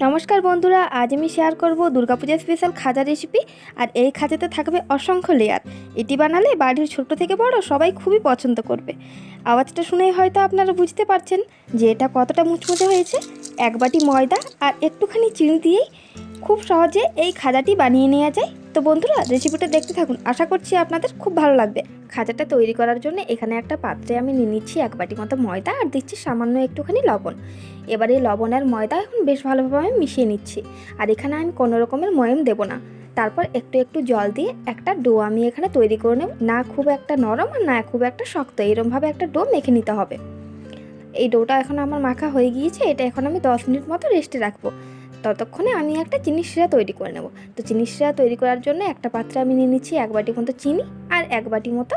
নমস্কার বন্ধুরা, আজ আমি শেয়ার করব দুর্গাপূজা স্পেশাল খাজা রেসিপি আর এই খাজাতে থাকবে অসংখ্য লেয়ার এটি বানালে বাড়ির ছোট থেকে বড় সবাই খুবই পছন্দ করবে। আওয়াজটা শুনেই হয়তো আপনারা বুঝতে পারছেন যে এটা কতটা মুচমুচে হয়েছে। এক বাটি ময়দা আর একটুখানি চিনি দিয়েই খুব সহজে এই খাজাটি বানিয়ে নেওয়া যায়। তো বন্ধুরা রেসিপিটা দেখতে থাকুন। আশা করছি আপনাদের খুব ভালো লাগবে। খাজাটা তৈরি করার জন্য এখানে একটা পাত্রে আমি নিয়ে নিচ্ছি এক বাটি মতো ময়দা আর দিচ্ছি সামান্য একটুখানি লবণ। এবারে লবণ আর ময়দা এখন বেশ ভালোভাবে আমি মিশিয়ে নিচ্ছি। আর এখানে আমি কোনো রকমের ময়ম দেবো না। তারপর একটু একটু জল দিয়ে একটা ডো আমি এখানে তৈরি করে নেব। না খুব একটা নরম আর না খুব একটা শক্ত। এরমভাবে একটা ডো মেখে নিতে হবে। এই ডোটা এখন আমার মাখা হয়ে গিয়েছে। এটা এখন আমি দশ মিনিট মতো রেস্টে রাখব। ততক্ষণে আমি একটা চিনি শিরা তৈরি করে নেব। তো চিনি শিরা তৈরি করার জন্য একটা পাত্রে আমি নিয়ে নিচ্ছি এক বাটি মতো চিনি আর এক বাটি মতো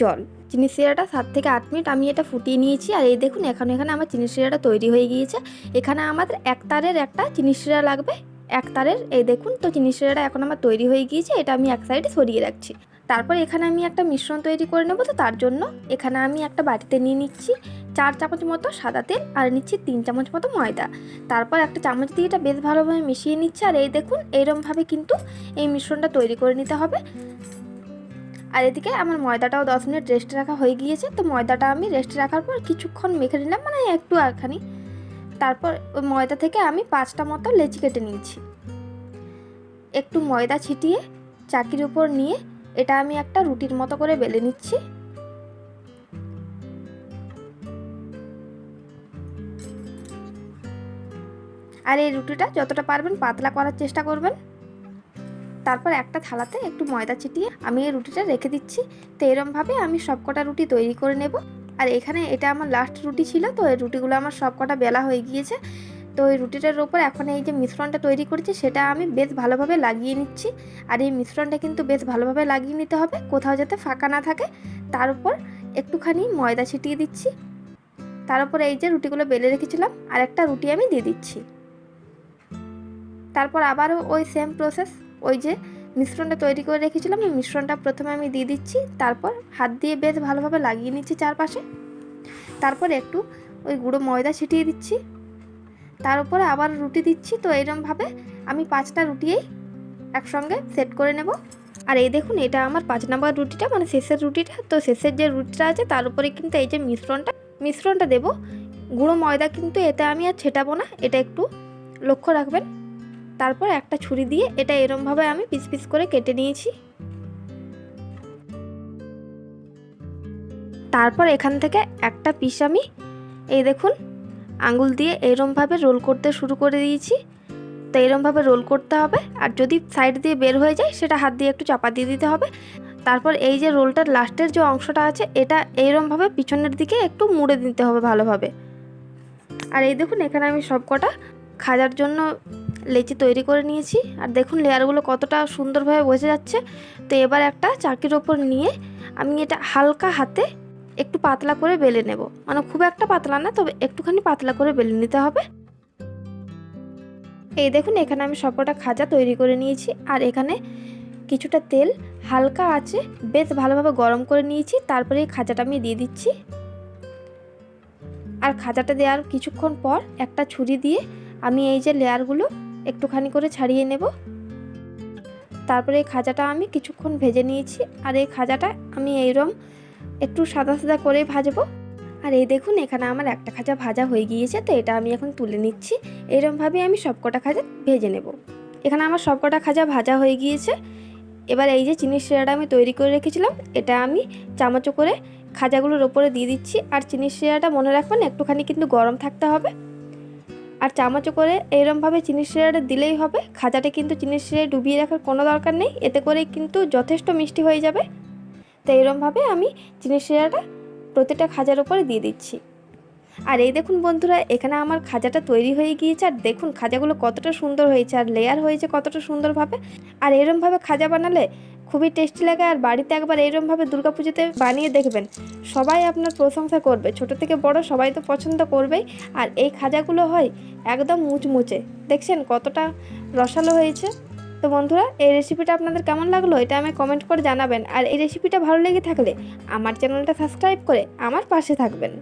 জল। চিনি শিরাটা সাত থেকে আট মিনিট আমি এটা ফুটিয়ে নিয়েছি আর এই দেখুন এখন, এখানে আমার চিনি শিরাটা তৈরি হয়ে গিয়েছে। এখানে আমাদের এক তারের একটা চিনি শিরা লাগবে, এক তারের, এই দেখুন তো চিনি শিরাটা এখন আমার তৈরি হয়ে গিয়েছে, এটা আমি এক সাইডে সরিয়ে রাখছি। তারপর এখানে আমি একটা মিশ্রণ তৈরি করে নেব, তো তার জন্য এখানে আমি একটা বাটিতে নিয়ে নিচ্ছি চার চামচ মতো সাদা তেল আর নিচ্ছি তিন চামচ মতো ময়দা। তারপর একটা চামচ দিয়ে এটা বেশ ভালোভাবে মিশিয়ে নিচ্ছি আর এই দেখুন এইরমভাবে কিন্তু এই মিশ্রণটা তৈরি করে নিতে হবে। আর এদিকে আমার ময়দাটাও দশ মিনিট রেস্টে রাখা হয়ে গিয়েছে, তো ময়দাটা আমি রেস্টে রাখার পর কিছুক্ষণ মেখে নিলাম মানে একটু আরখানি তারপর ওই ময়দা থেকে আমি পাঁচটা মতো লেচি কেটে নিয়েছি একটু ময়দা ছিটিয়ে চাকির উপর নিয়ে এটা আমি একটা রুটির মতো করে বেলে নিচ্ছি। আর এই রুটিটা যতটা পারবেন পাতলা করার চেষ্টা করবেন। তারপর একটা থালাতে একটু ময়দা ছিটিয়ে আমি এই রুটিটা রেখে দিচ্ছি। তো এরমভাবে আমি সবকটা রুটি তৈরি করে নেব। আর এখানে এটা আমার লাস্ট রুটি ছিল, তো এই রুটিগুলো আমার সবকটা বেলা হয়ে গিয়েছে। তো ওই রুটিটার ওপর এখন এই যে মিশ্রণটা তৈরি করেছি, সেটা আমি বেশ ভালোভাবে লাগিয়ে নিচ্ছি। আর এই মিশ্রণটা কিন্তু বেশ ভালোভাবে লাগিয়ে নিতে হবে, কোথাও যাতে ফাঁকা না থাকে। তার উপর একটুখানি ময়দা ছিটিয়ে দিচ্ছি। তার উপর এই যে রুটিগুলো বেলে রেখেছিলাম, আর একটা রুটি আমি দিয়ে দিচ্ছি। তারপর আবারও ওই সেম প্রসেস ওই যে মিশ্রণটা তৈরি করে রেখেছিলাম, ওই মিশ্রণটা প্রথমে আমি দিয়ে দিচ্ছি। তারপর হাত দিয়ে বেশ ভালোভাবে লাগিয়ে নিচ্ছি চারপাশে। তারপর একটু ওই গুঁড়ো ময়দা ছিটিয়ে দিচ্ছি। তার উপরে আবার রুটি দিচ্ছি, তো এরমভাবে আমি পাঁচটা রুটিয়েই একসঙ্গে সেট করে নেব। আর এই দেখুন, এটা আমার পাঁচ নাম্বার রুটিটা মানে শেষের রুটিটা। তো শেষের যে রুটিটা আছে, তার উপরে কিন্তু এই যে মিশ্রণটা মিশ্রণটা দেব। গুঁড়ো ময়দা কিন্তু এতে আমি আর ছেটাবো না, এটা একটু লক্ষ্য রাখবেন। তারপর একটা ছুরি দিয়ে এটা এরমভাবে আমি পিস পিস করে কেটে নিয়েছি। তারপর এখান থেকে একটা পিস আমি, এই দেখুন আঙুল দিয়ে এরমভাবে রোল করতে শুরু করে দিয়েছি। তো এরমভাবে রোল করতে হবে। আর যদি সাইড দিয়ে বের হয়ে যায়, সেটা হাত দিয়ে একটু চাপা দিয়ে দিতে হবে। তারপর এই যে রোলটার লাস্টের যে অংশটা আছে, এটা এইরমভাবে পিছনের দিকে একটু মুড়ে দিতে হবে ভালোভাবে। আর এই দেখুন, এখানে আমি সব কটা খাজার জন্য লেচি তৈরি করে নিয়েছি। আর দেখুন, লেয়ারগুলো কতটা সুন্দরভাবে বসে যাচ্ছে। তো এবার একটা চাকির ওপর নিয়ে আমি এটা হালকা হাতে একটু পাতলা করে বেলে নেব। মানে খুব একটা পাতলা না, তবে একটুখানি পাতলা করে বেলে নিতে হবে। এই দেখুন, এখানে আমি সবকটা খাজা তৈরি করে নিয়েছি। আর এখানে কিছুটা তেল হালকা আছে, বেশ ভালোভাবে গরম করে নিয়েছি। তারপরে এই খাজাটা আমি দিয়ে দিচ্ছি। আর খাজাটা দেওয়ার কিছুক্ষণ পর একটা ছুরি দিয়ে আমি এই যে লেয়ারগুলো একটুখানি করে ছাড়িয়ে নেব। তারপরে এই খাজাটা আমি কিছুক্ষণ ভেজে নিয়েছি। আর এই খাজাটা আমি এইরম একটু সাদা সাদা করে ভাজবো। আর এই দেখুন, এখানে আমার একটা খাজা ভাজা হয়ে গিয়েছে, তো এটা আমি এখন তুলে নিচ্ছি। এরমভাবে আমি সবকটা খাজা ভেজে নেব। এখানে আমার সবকটা খাজা ভাজা হয়ে গিয়েছে। এবার এই যে চিনির শিরাটা আমি তৈরি করে রেখেছিলাম, এটা আমি চামচো করে খাজাগুলোর ওপরে দিয়ে দিচ্ছি। আর চিনির শিরাটা মনে রাখবেন, একটুখানি কিন্তু গরম থাকতে হবে। আর চামচো করে এইরমভাবে চিনির শিরাটা দিলেই হবে। খাজাটা কিন্তু চিনির শিরায় ডুবিয়ে রাখার কোনো দরকার নেই, এতে করে কিন্তু যথেষ্ট মিষ্টি হয়ে যাবে। তো এইরমভাবে আমি চিনির শিরাটা প্রতিটা খাজার উপরে দিয়ে দিচ্ছি। আর এই দেখুন বন্ধুরা, এখানে আমার খাজাটা তৈরি হয়ে গিয়েছে। আর দেখুন, খাজাগুলো কতটা সুন্দর হয়েছে, আর লেয়ার হয়েছে কতটা সুন্দরভাবে। আর এরমভাবে খাজা বানালে খুবই টেস্টি লাগে। আর বাড়িতে একবার এরমভাবে দুর্গাপুজোতে বানিয়ে দেখবেন, সবাই আপনার প্রশংসা করবে। ছোট থেকে বড় সবাই তো পছন্দ করবেই। আর এই খাজাগুলো হয় একদম মুচমুচে। দেখছেন কতটা রসালো হয়েছে? তো বন্ধুরা, এই রেসিপিটা আপনাদের কেমন লাগল এটা আমি কমেন্ট করে জানাবেন। আর এই রেসিপিটা ভালো লেগে থাকলে আমার চ্যানেলটা সাবস্ক্রাইব করে আমার পাশে থাকবেন।